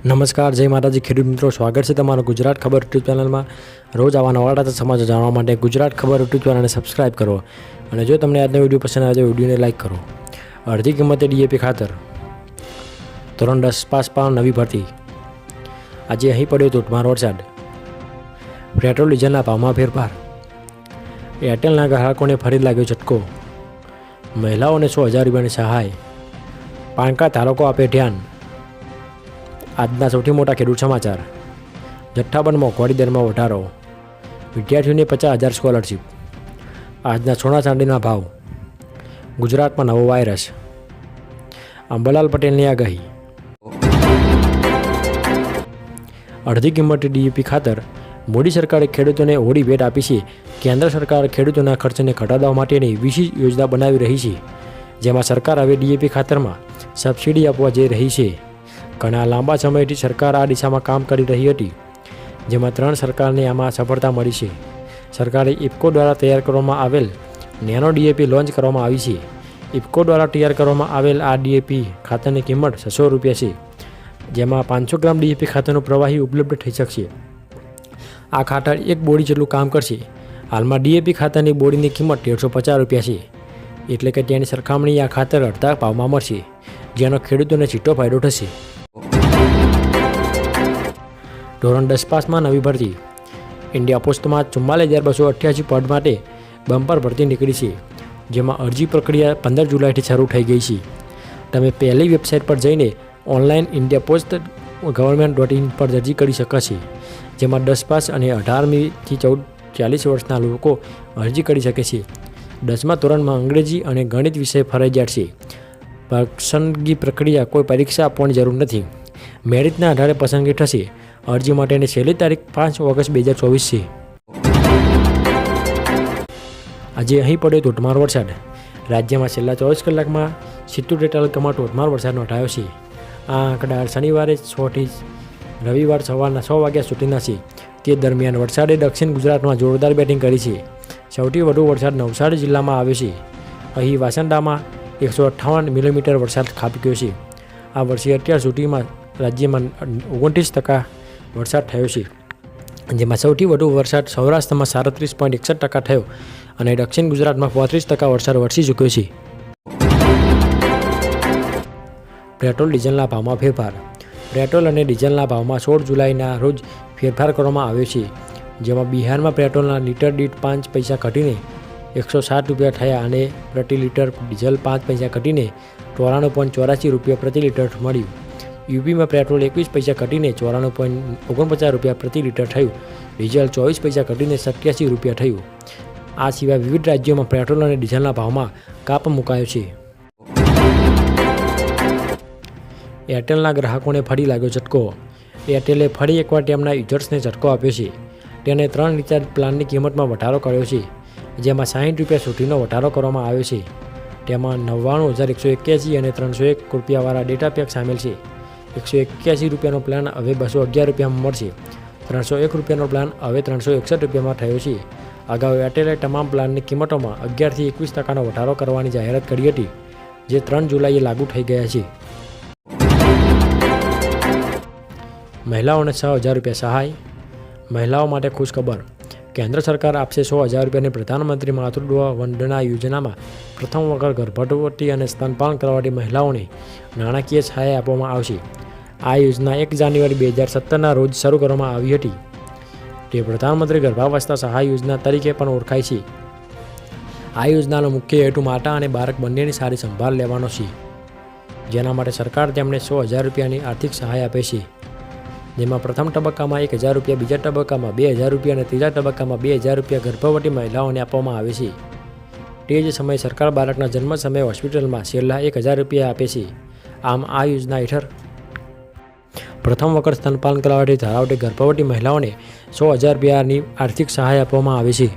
નમસ્કાર, જય માતાજી. ખેડૂત મિત્રો, સ્વાગત છે તમારું ગુજરાત ખબર યુટ્યુબ ચેનલમાં. રોજ આવા નવા તાજા સમાચાર જાણવા માટે ગુજરાત ખબર યુટ્યુબ ચેનલને સબસ્ક્રાઇબ કરો અને જો તમને આજનો વીડિયો પસંદ આવે તો વિડીયોને લાઇક કરો. અડધી કિંમતે ડીએપી ખાતર, ધોરણ દસ પાસ પાન નવી ભરતી. આજે અહીં પડ્યો ધોધમાર વરસાદ. પેટ્રોલ, ડીઝલના ભાવમાં ફેરફાર. એરટેલના ગ્રાહકોને ફરી લાગ્યો ઝટકો. મહિલાઓને સો હજાર રૂપિયાની સહાય. પાન કાર્ડ ધારકો આપે ધ્યાન. આજના સૌથી મોટા ખેડૂત સમાચાર. જથ્થાબંધમાં મોંઘવારી વધારો. વિદ્યાર્થીઓને પચાસ હજાર સ્કોલરશીપ. આજના સોના ચાંદીના ભાવ. ગુજરાતમાં નવો વાયરસ. અંબાલાલ પટેલની આગાહી. અડધી કિંમતે ડીએપી ખાતર. મોદી સરકારે ખેડૂતોને હોડી ભેટ આપી છે. કેન્દ્ર સરકાર ખેડૂતોના ખર્ચને ઘટાડવા માટેની વિશેષ યોજના બનાવી રહી છે. જેમાં સરકાર હવે ડીએપી ખાતરમાં સબસિડી આપવા જઈ રહી છે. ઘણા લાંબા સમયથી સરકાર આ દિશામાં કામ કરી રહી હતી, જેમાં ત્રણ સરકારને આમાં સફળતા મળી છે. સરકારે ઇફકો દ્વારા તૈયાર કરવામાં આવેલ નેનો ડીએપી લોન્ચ કરવામાં આવી છે. ઇફકો દ્વારા તૈયાર કરવામાં આવેલ આ ડીએપી ખાતરની કિંમત છસો રૂપિયા છે, જેમાં પાંચસો ગ્રામ ડીએપી ખાતરનું પ્રવાહી ઉપલબ્ધ થઈ શકશે. આ ખાતર એક બોડી જેટલું કામ કરશે. હાલમાં ડીએપી ખાતરની બોડીની કિંમત તેરસો પચાસ રૂપિયા છે, એટલે કે તેની સરખામણી આ ખાતર અડધા ભાવમાં મળશે, જેનો ખેડૂતોને ચીટો ફાયદો થશે. ધોરણ દસ પાસમાં નવી ભરતી. ઇન્ડિયા પોસ્ટમાં ચુમ્માલીસ હજાર બસો અઠ્યાસી પદ માટે બમ્પર ભરતી નીકળી છે, જેમાં અરજી પ્રક્રિયા પંદર જુલાઈથી શરૂ થઈ ગઈ છે. તમે પહેલી વેબસાઇટ પર જઈને online India post government dot in પર અરજી કરી શકશે જેમાં દસ પાસ અને અઢારમીથી ચૌદ ચાલીસ વર્ષના લોકો અરજી કરી શકે છે. દસમા ધોરણમાં અંગ્રેજી અને ગણિત વિષય ફરજિયાત છે. પસંદગી પ્રક્રિયા કોઈ પરીક્ષા આપવાની જરૂર નથી. મેરિટના આધારે પસંદગી થશે. અરજી માટેની છેલ્લી તારીખ પાંચ ઓગસ્ટ બે હજાર ચોવીસ છે આજે અહીં પડ્યો ધોધમાર વરસાદ. રાજ્યમાં છેલ્લા ચોવીસ કલાકમાં સિત્તોતેર તાલુકામાં ધોધમાર વરસાદ નોંધાયો છે. આ આંકડા શનિવારે છથી રવિવાર સવારના છ વાગ્યા સુધીના છે. તે દરમિયાન વરસાદે દક્ષિણ ગુજરાતમાં જોરદાર બેટિંગ કરી છે. સૌથી વધુ વરસાદ નવસારી જિલ્લામાં આવ્યો છે. અહીં વાસંદામાં એકસો અઠ્ઠાવન મિલીમીટર વરસાદ ખાબક્યો છે. આ વર્ષે અત્યાર સુધીમાં રાજ્યમાં ઓગણત્રીસ ટકા વરસાદ થયો છે. જેમાં સૌથી વધુ વરસાદ સૌરાષ્ટ્રમાં સાડત્રીસ પોઈન્ટ એકસઠ ટકા થયો અને દક્ષિણ ગુજરાતમાં પોત્રીસ ટકા વરસાદ વરસી ચૂક્યો છે. પેટ્રોલ ડીઝલના ભાવમાં ફેરફાર. પેટ્રોલ અને ડીઝલના ભાવમાં સોળ જુલાઈના રોજ ફેરફાર કરવામાં આવ્યો છે. જેમાં બિહારમાં પેટ્રોલના લીટર દીઠ પાંચ પૈસા ઘટીને એકસો સાત રૂપિયા થયા અને પ્રતિ લીટર ડીઝલ પાંચ પૈસા ઘટીને ચોરાણું પોઈન્ટ ચોરાસી રૂપિયા પ્રતિ લીટર મળ્યું. યુપીમાં પેટ્રોલ એકવીસ પૈસા ઘટીને ચોરાણું પોઈન્ટ ઓગણપચાસ રૂપિયા પ્રતિ લીટર થયું. ડીઝલ ચોવીસ પૈસા ઘટીને સત્યાસી રૂપિયા થયું. આ સિવાય વિવિધ રાજ્યોમાં પેટ્રોલ અને ડીઝલના ભાવમાં કાપ મુકાયો છે. એરટેલના ગ્રાહકોને ફરી લાગ્યો ઝટકો. એરટેલે ફરી એકવાર તેમના યુઝર્સને ઝટકો આપ્યો છે. તેને ત્રણ રિચાર્જ પ્લાનની કિંમતમાં વધારો કર્યો છે, જેમાં સાહીઠ રૂપિયા સુધીનો વધારો કરવામાં આવ્યો છે. તેમાં નવ્વાણું હજાર એકસો એક્યાસી અને ત્રણસો એક રૂપિયાવાળા ડેટા પેક સામેલ છે. એકસો એક્યાસી રૂપિયાનો પ્લાન હવે બસો અગિયાર રૂપિયામાં મળશે. ત્રણસો એક રૂપિયાનો પ્લાન હવે ત્રણસો એકસઠ રૂપિયામાં થયો છે. અગાઉ એરટેલે તમામ પ્લાનની કિંમતોમાં અગિયારથી એકવીસ ટકાનો વધારો કરવાની જાહેરાત કરી હતી, જે ત્રણ જુલાઈએ લાગુ થઈ ગયા છે. મહિલાઓને છ હજાર રૂપિયા સહાય. મહિલાઓ માટે ખુશખબર. કેન્દ્ર સરકાર આપશે સો હજાર રૂપિયાની પ્રધાનમંત્રી માતૃત્વ વંદના યોજનામાં પ્રથમ વખત ગર્ભવતી અને સ્તનપાન કરવાની મહિલાઓને નાણાકીય સહાય આપવામાં આવશે. આ યોજના એક જાન્યુઆરી બે હજાર સત્તરના રોજ શરૂ કરવામાં આવી હતી. તે પ્રધાનમંત્રી ગર્ભાવસ્થા સહાય યોજના તરીકે પણ ઓળખાય છે. આ યોજનાનો મુખ્ય હેતુ માતા અને બાળક બંનેની સારી સંભાળ લેવાનો છે. જેના માટે સરકાર તેમને સો હજાર રૂપિયાની આર્થિક સહાય આપે છે. જેમાં પ્રથમ તબક્કામાં એક હજાર રૂપિયા, બીજા તબક્કામાં બે હજાર રૂપિયા અને ત્રીજા તબક્કામાં બે હજાર રૂપિયા ગર્ભવતી મહિલાઓને આપવામાં આવે છે. તે જ સમયે સરકાર બાળકના જન્મ સમયે હોસ્પિટલમાં છેલ્લા એક હજાર રૂપિયા આપે છે. આમ આ યોજના હેઠળ પ્રથમ વખત સ્તનપાન કરાવવાથી ધરાવતી ગર્ભવતી મહિલાઓને સો હજાર રૂપિયાની આર્થિક સહાય આપવામાં આવે છે.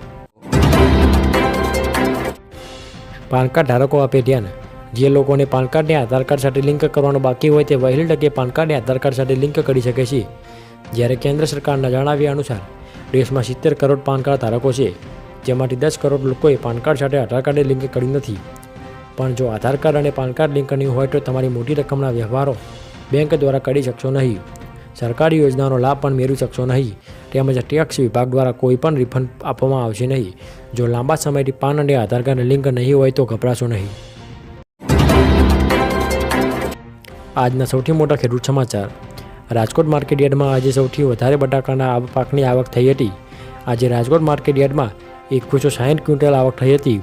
પાન કાર્ડ ધારકો આપે ધ્યાન. જે લોકોને પાન કાર્ડને આધાર કાર્ડ સાથે લિંક કરવાનું બાકી હોય તે વહેલી તકે પાન કાર્ડને આધાર કાર્ડ સાથે લિંક કરી શકે છે. જ્યારે કેન્દ્ર સરકારના જણાવ્યા અનુસાર, દેશમાં સિત્તેર કરોડ પાન કાર્ડ ધારકો છે, જેમાંથી દસ કરોડ લોકોએ પાન કાર્ડ સાથે આધાર કાર્ડને લિંક કર્યું નથી. પણ જો આધાર કાર્ડ અને પાન કાર્ડ લિંક નહીં હોય તો તમારી મોટી રકમના વ્યવહારો બેંક દ્વારા કરી શકશો નહીં. સરકારી યોજનાનો લાભ પણ મેળવી શકશો નહીં. તેમજ ટેક્સ વિભાગ દ્વારા કોઈ પણ રિફંડ આપવામાં આવશે નહીં. જો લાંબા સમયથી પાન અને આધાર કાર્ડ લિંક નહીં હોય તો ગભરાશો નહીં. આજના સૌથી મોટા ખેડૂત સમાચાર. રાજકોટ માર્કેટ યાર્ડમાં આજે સૌથી વધારે બટાકાના પાકની આવક થઈ હતી. આજે રાજકોટ માર્કેટ યાર્ડમાં એકવીસો સાહીઠ ક્વિન્ટલ આવક થઈ હતી.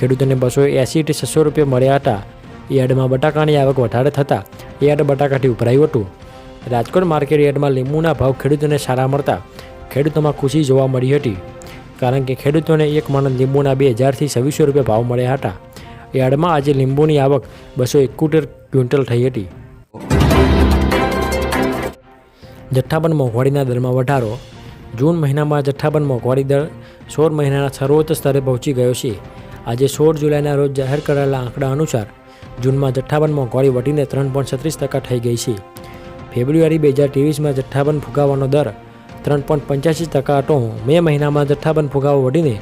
ખેડૂતોને બસો એંસીથી છસો રૂપિયા મળ્યા હતા. યાર્ડમાં બટાકાની આવક વધારે થતાં યાર્ડ બટાકાથી ઉભરાયું હતું. રાજકોટ માર્કેટ યાર્ડમાં લીંબુના ભાવ ખેડૂતોને સારા મળતા ખેડૂતોમાં ખુશી જોવા મળી હતી. કારણ કે ખેડૂતોને એક મણ લીંબુના બે હજારથી છવ્વીસો રૂપિયા ભાવ મળ્યા હતા. યાર્ડમાં આજે લીંબુની આવક બસો એકોતેર ક્વિન્ટલ થઈ હતી. જથ્થાબંધ મોંઘવારીના દરમાં વધારો. જૂન મહિનામાં જથ્થાબંધ મોંઘવારી દર સોળ મહિનાના સર્વોચ્ચ સ્તરે પહોંચી ગયો છે. આજે સોળ જુલાઈના રોજ જાહેર કરાયેલા આંકડા અનુસાર જૂનમાં જથ્થાબંધમાં ગોળી વધીને ત્રણ પોઈન્ટ છત્રીસ ટકા થઈ ગઈ છે. ફેબ્રુઆરી બે હજાર ત્રેવીસમાં જથ્થાબંધ ફુગાવાનો દર ત્રણ પોઈન્ટ પંચ્યાસી ટકા હતો. મે મહિનામાં જથ્થાબંધ ફુગાવો વધીને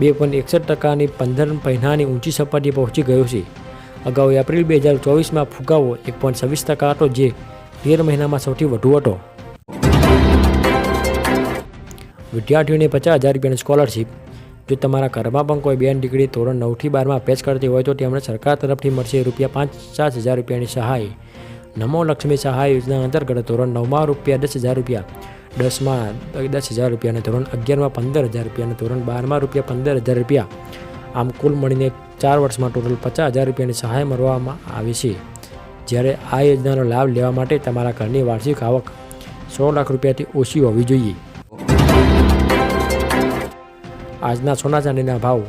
બે પોઈન્ટ એકસઠ ટકાની પંદર મહિનાની ઊંચી સપાટીએ પહોંચી ગયો છે. અગાઉ એપ્રિલ બે હજાર ચોવીસમાં ફુગાવો એક પોઈન્ટ છવ્વીસ ટકા હતો, જે તેર મહિનામાં સૌથી વધુ હતો. વિદ્યાર્થીઓને પચાસ હજાર રૂપિયાની સ્કોલરશીપ જો તમારા ઘરમાં પણ કોઈ બેન દીકરી ધોરણ નવથી બારમાં અભ્યાસ કરતી હોય તો તેમને સરકાર તરફથી મળશે રૂપિયા પચાસ હજાર રૂપિયાની સહાય. નમો લક્ષ્મી સહાય યોજના અંતર્ગત ધોરણ નવમાં રૂપિયા દસ હજાર રૂપિયા, દસમાં દસ હજાર રૂપિયાના ધોરણ અગિયારમાં પંદર હજાર રૂપિયાના ધોરણ બારમાં રૂપિયા પંદર હજાર રૂપિયા. આમ કુલ મળીને ચાર વર્ષમાં ટોટલ પચાસ હજાર રૂપિયાની સહાય મળવામાં આવે છે. જ્યારે આ યોજનાનો લાભ લેવા માટે તમારા ઘરની વાર્ષિક આવક સો લાખ રૂપિયાથી ઓછી હોવી જોઈએ. આજના સોના ચાંદીના ભાવ.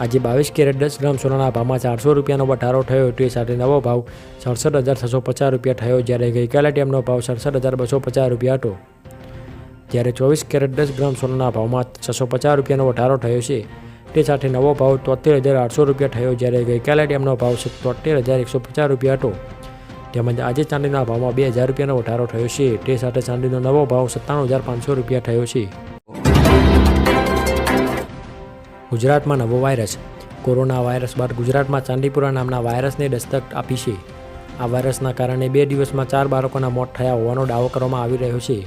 આજે બાવીસ કેરેટ દસ ગ્રામ સોનાના ભાવમાં ચારસો રૂપિયાનો વધારો થયો. તે સાથે નવો ભાવ સડસઠ હજાર છસો પચાસ રૂપિયા થયો જ્યારે ગઈકાલે તેમનો ભાવ સડસઠ હજાર બસો પચાસ રૂપિયા હતો. જ્યારે ચોવીસ કેરેટ દસ ગ્રામ સોનાના ભાવમાં છસો પચાસ રૂપિયાનો વધારો થયો છે. તે સાથે નવો ભાવ તોતેર હજાર આઠસો રૂપિયા થયો જ્યારે ગઈકાલે તેમનો ભાવ તોતેર હજાર એકસો પચાસ રૂપિયા હતો. તેમજ આજે ચાંદીના ભાવમાં બે હજાર રૂપિયાનો વધારો થયો છે. તે સાથે ચાંદીનો નવો ભાવ સત્તાણું હજાર પાંચસો રૂપિયા થયો છે. ગુજરાતમાં નવો વાયરસ. કોરોના વાયરસ બાદ ગુજરાતમાં ચાંદીપુરા નામના વાયરસને દસ્તક આપી છે. આ વાયરસના કારણે બે દિવસમાં ચાર બાળકોના મોત થયા હોવાનો દાવો કરવામાં આવી રહ્યો છે.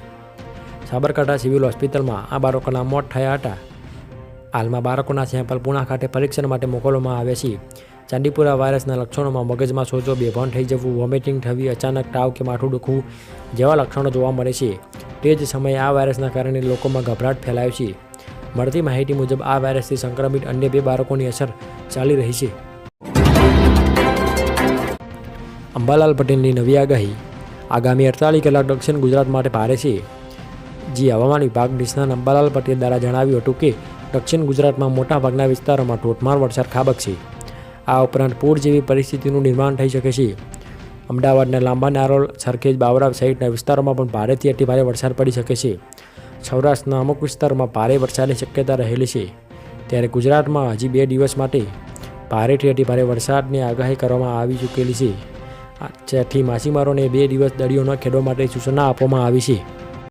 સાબરકાંઠા સિવિલ હોસ્પિટલમાં આ બાળકોના મોત થયા હતા. હાલમાં બાળકોના સેમ્પલ પૂણા ખાતે પરીક્ષણ માટે મોકલવામાં આવે છે. ચાંદીપુરા વાયરસના લક્ષણોમાં મગજમાં સોજો, બેભાન થઈ જવું, વોમિટિંગ થવી, અચાનક તાવ કે માથું દુખવું જેવા લક્ષણો જોવા મળે છે. તે જ સમયે આ વાયરસના કારણે લોકોમાં ગભરાટ ફેલાયો છે. મળતી માહિતી મુજબ આ વાયરસથી સંક્રમિત અન્ય બે બાળકોની અસર ચાલી રહી છે. અંબાલાલ પટેલની નવી આગાહી. આગામી અડતાલીસ કલાક દક્ષિણ ગુજરાત માટે ભારે છે. જે હવામાન વિભાગ નિષ્ણાત અંબાલાલ પટેલ દ્વારા જણાવ્યું હતું કે, દક્ષિણ ગુજરાતમાં મોટાભાગના વિસ્તારોમાં ધોધમાર વરસાદ ખાબકશે આ ઉપરાંત પૂર જેવી પરિસ્થિતિનું નિર્માણ થઈ શકે છે. અમદાવાદના લાંબા નારોલ, સરખેજ, બાવરા સહિતના વિસ્તારોમાં પણ ભારેથી અતિભારે વરસાદ પડી શકે છે. સૌરાષ્ટ્રના અમુક વિસ્તારોમાં ભારે વરસાદની શક્યતા રહેલી છે. ત્યારે ગુજરાતમાં હજી બે દિવસ માટે ભારેથી અતિ ભારે વરસાદની આગાહી કરવામાં આવી ચૂકેલી છે. જેથી માછીમારોને બે દિવસ દરિયો ન ખેડવા માટે સૂચના આપવામાં આવી છે.